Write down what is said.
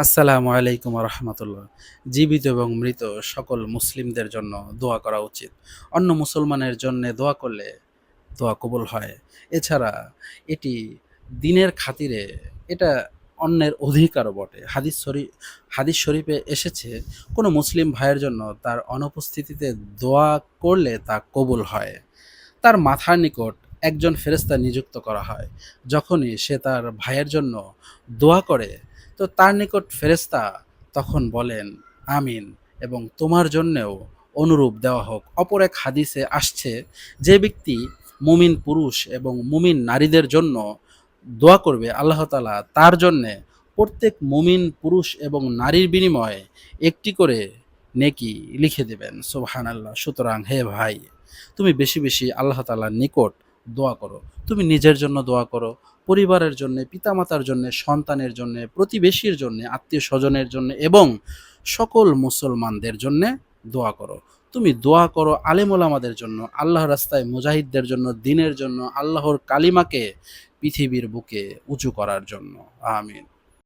আসসালামু আলাইকুম রহমতুল্লাহ জীবিত এবং মৃত সকল মুসলিমদের জন্য দোয়া করা উচিত। অন্য মুসলমানের জন্য দোয়া করলে দোয়া কবুল হয়। এছাড়া এটি দিনের খাতিরে, এটা অন্যের অধিকারও বটে। হাদিস শরীফ হাদিস শরীফে এসেছে, কোনো মুসলিম ভাইয়ের জন্য তার অনুপস্থিতিতে দোয়া করলে তা কবুল হয়। তার মাথার নিকট একজন ফেরেস্তা নিযুক্ত করা হয়। যখনই সে তার ভাইয়ের জন্য দোয়া করে তো তার নিকট ফেরেস্তা তখন বলেন, আমিন। এবং তোমার জন্যেও অনুরূপ দেওয়া হোক। অপর এক হাদিসে আসছে, যে ব্যক্তি মুমিন পুরুষ এবং মুমিন নারীদের জন্য দোয়া করবে আল্লাহ তালা তার জন্যে প্রত্যেক মুমিন পুরুষ এবং নারীর বিনিময়ে একটি করে নেকি লিখে দেবেন। সোহান আল্লাহ সুতরাং, হে ভাই, তুমি বেশি বেশি আল্লাহ তালার নিকট দোয়া করো। তুমি নিজের জন্য দোয়া করো, পরিবারের জন্য, পিতামাতার জন্য, সন্তানের জন্য, প্রতিবেশীর জন্য আত্মীয় স্বজনের জন্য এবং সকল মুসলমানদের জন্য দোয়া করো। তুমি দোয়া করো আলেমোলামাদের জন্য আল্লাহ রাস্তায় মুজাহিদদের জন্য, দিনের জন্য, আল্লাহর কালিমাকে পৃথিবীর বুকে উঁচু করার জন্য। আমিন।